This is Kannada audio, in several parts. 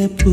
ನೆನಪು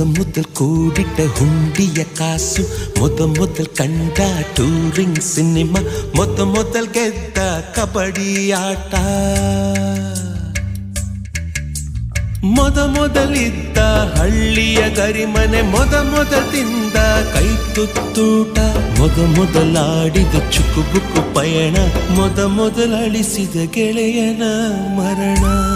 ಮೊದಲ್ ಕೂಡಿಟ್ಟ ಹುಂಡಿಯ ಕಾಸು, ಮೊದ ಮೊದಲ್ ಕಂಡ ಟೂರಿಂಗ್ ಸಿನಿಮಾ ಮೊದ ಮೊದಲ್ ಗೆದ್ದ ಕಬಡ್ಡಿ ಆಟ. ಮೊದ ಮೊದಲಿದ್ದ ಹಳ್ಳಿಯ ಗರಿಮನೆ, ಮೊದ ಮೊದಲಿಂದ ಕೈ ತುತ್ತೂಟ. ಮೊದ ಮೊದಲಾಡಿದ ಚುಕುಬುಕು ಪಯಣ, ಮೊದ ಮೊದಲಳಿಸಿದ ಗೆಳೆಯನ ಮರಣ.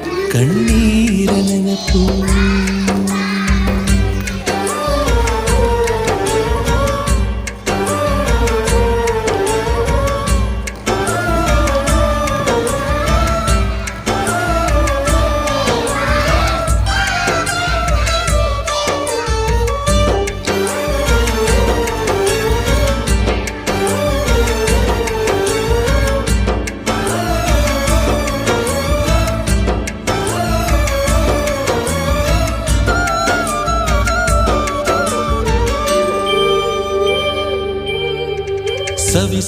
കണ്ണീരനെ കണ്ണീരനപ്പൂ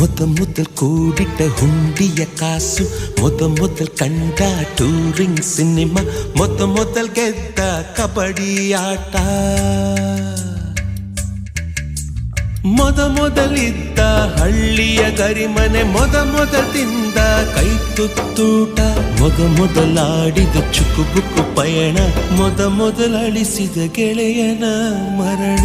ಮೊದಲ್ ಕೂಡಿಟ್ಟ ಹುಂಡಿಯ ಕಾಸು ಮೊದಲ್ ಕಂಡ ಟೂರಿಂಗ್ ಸಿನಿಮಾ ಮೊದಲ್ ಗೆದ್ದ ಕಬಡ್ಡಿ ಆಟ ಮೊದ ಮೊದಲಿದ್ದ ಹಳ್ಳಿಯ ಗರಿಮನೆ ಮೊದ ಮೊದಲಿಂದ ಕೈ ತುತ್ತೂಟ ಮೊದ ಮೊದಲಾಡಿದ ಚುಕುಬುಕು ಪಯಣ ಮೊದ ಮೊದಲಳಿಸಿದ ಗೆಳೆಯನ ಮರಣ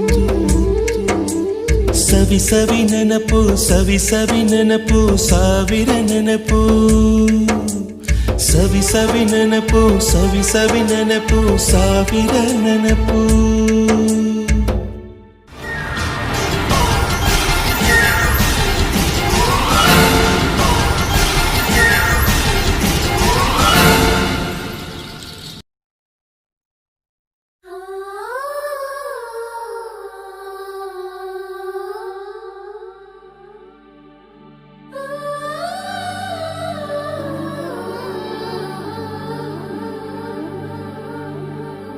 ಸವಿ ಸವಿ ನೆನಪು ಸವಿ ಸವಿ ನೆನಪು ಸಾವಿರ ನೆನಪು ಸವಿ ಸವಿ ನೆನಪು ಸವಿ ಸವಿ ನೆನಪು ಸಾವಿರ ನೆನಪು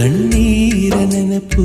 ಕಣ್ಣೀರ ನೆನಪು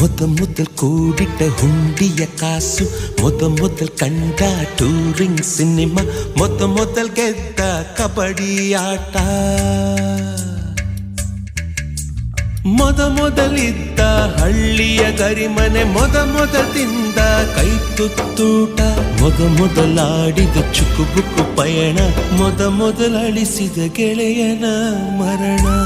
ಮೊದ ಮೊದಲ್ ಕೂಡಿಟ್ಟ ಹುಂಡಿಯ ಕಾಸು, ಮೊದ ಮೊದಲ್ ಕಂಡ ಟೂರಿಂಗ್ ಸಿನಿಮಾ ಮೊದ ಮೊದಲ್ ಗೆದ್ದ ಕಬಡ್ಡಿ ಆಟ. ಮೊದ ಮೊದಲಿದ್ದ ಹಳ್ಳಿಯ ಗರಿಮನೆ, ಮೊದ ಮೊದಲಿಂದ ಕೈ ತುತ್ತೂಟ. ಮೊದ ಮೊದಲಾಡಿದ ಚುಕುಬುಕು ಪಯಣ, ಮೊದ ಗೆಳೆಯನ ಮರಣ.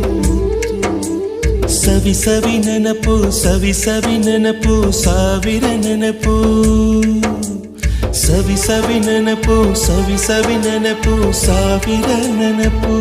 ಸವಿ ಸವಿ ನೆನಪು ಸವಿ ಸವಿ ನೆನಪು ಸಾವಿರ ನೆನಪು ಸವಿ ಸವಿ ನೆನಪು ಸವಿ ಸವಿ ನೆನಪು ಸಾವಿರ ನೆನಪು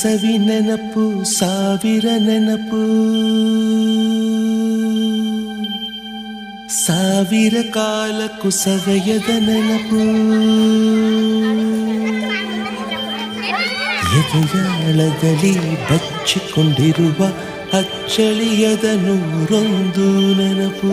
ಸವಿ ನೆನಪು ಸಾವಿರ ನೆನಪು. ಸಾವಿರ ಕಾಲಕ್ಕೂ ಸವೆಯದ ನೆನಪು. ಎದೆಯಾಳದಲ್ಲಿ ಬಚ್ಚಿಕೊಂಡಿರುವ ಅಚ್ಚಳಿಯದ ನೂರೊಂದು ನೆನಪು.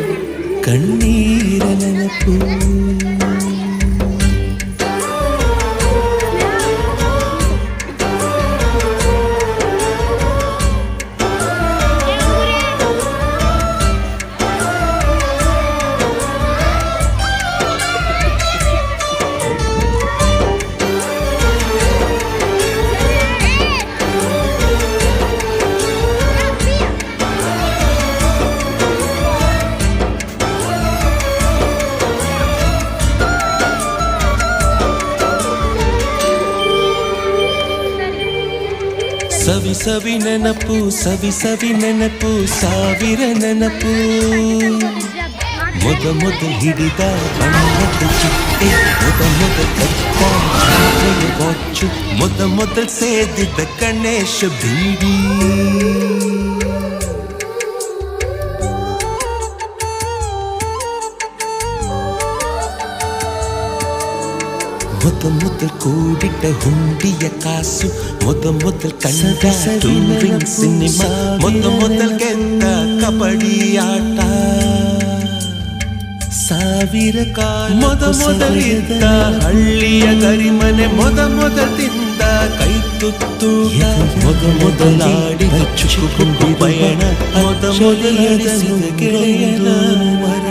கண்ணீரனப்பு ಸವಿ ನೆನಪು, ಸವಿ ಸವಿ ನೆನಪು, ಸಾವಿರ ನೆನಪು. ಮೊದ ಮೊದ ಹಿಡಿದ ಬಣ್ಣದ ಚಿಟ್ಟೆ, ಮೊದ ಮೊದ ವಾಚು, ಮೊದ ಮೊದಲ್ ಸೇದಿದ್ದ ಗಣೇಶ ಬೀಡಿ. ಮೊದ ಮೊದಲ್ ಕೂಡಿಟ್ಟ ಹುಂಡಿಯ ಕಾಸು ಮೊದ ಮೊದಲ್ ಕಂಡ ಟೂರಿಂಗ್ ಸಿನಿಮಾ ಮೊದ ಮೊದಲ್ ಗೆದ್ದ ಕಬಡ್ಡಿ ಆಟ ಸಾವಿರ ಕಾಲ ಮೊದ ಮೊದಲಿದ್ದ ಹಳ್ಳಿಯ ಗರಿಮನೆ ಮೊದ ಮೊದ ತಿಂದ ಕೈ ತುತ್ತು ಮೊದ ಮೊದಲಾಡಿದ ಚುಚುಕೊಂಡು ಪಯಣ ಮೊದ ಮೊದಲಿಸಿದ ಗೆಳೆಯನ ಮರಣ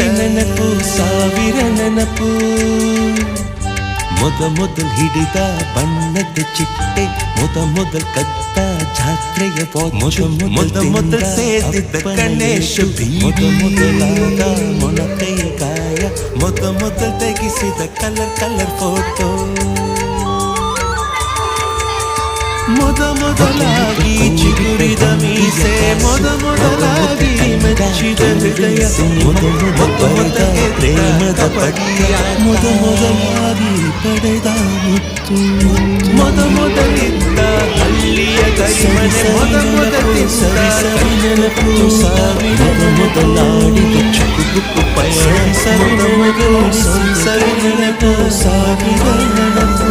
ಸವಿ ಸವಿ ನೆನಪು ಸಾವಿರ ನೆನಪು ಮೊದ ಮೊದಲ್ ಹಿಡಿದ ಬಣ್ಣದ ಚಿಟ್ಟೆ ಮೊದ ಮೊದಲ್ ಕತ್ತ ಜಾತ್ರೆಯ ವಾಚು ಮೊದ ಮೊದಲ್ ಸೇದಿದ್ದ ಗಣೇಶ ಮೊದ ಮೊದಲಾದ ಮೊಣಕೈ ಗಾಯ ಮೊದ ಮೊದಲ್ ತೆಗೆಸಿದ ಕಲರ್ ಕಲರ್ ಫೋಟೋ ಮೊದ ಮೊದಲಾಗಿ ಚಿಗುರಿದ ಮೀಸೆ ಮೊದ ಮೊದಲಾಗಿ ಮೆಚ್ಚಿದ ಹೃದಯ ಮೊದ ಮೊದ ಪ್ರೇಮದ ಪಡಿಯ ಮೊದ ಮೊದಲಾಗಿ ಪಡೆದ ಮುತ್ತು ಮೊದ ಮೊದಲಿದ್ದ ಹಳ್ಳಿಯ ಕೈಮನೆ ಮೊದ ಮೊದಲಿದ್ದ ನೆನಪು ಸಾವಿರ ಮೊದಲಾಡಿದ ಚುಕುಬುಕು ಪಯಣ ಸವಿದ ಮೊದಲು ಸವಿ ನೆನಪು ಸಾವಿರ ನೆನಪು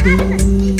ಕಣ್ಣೀರ ನೆನಪು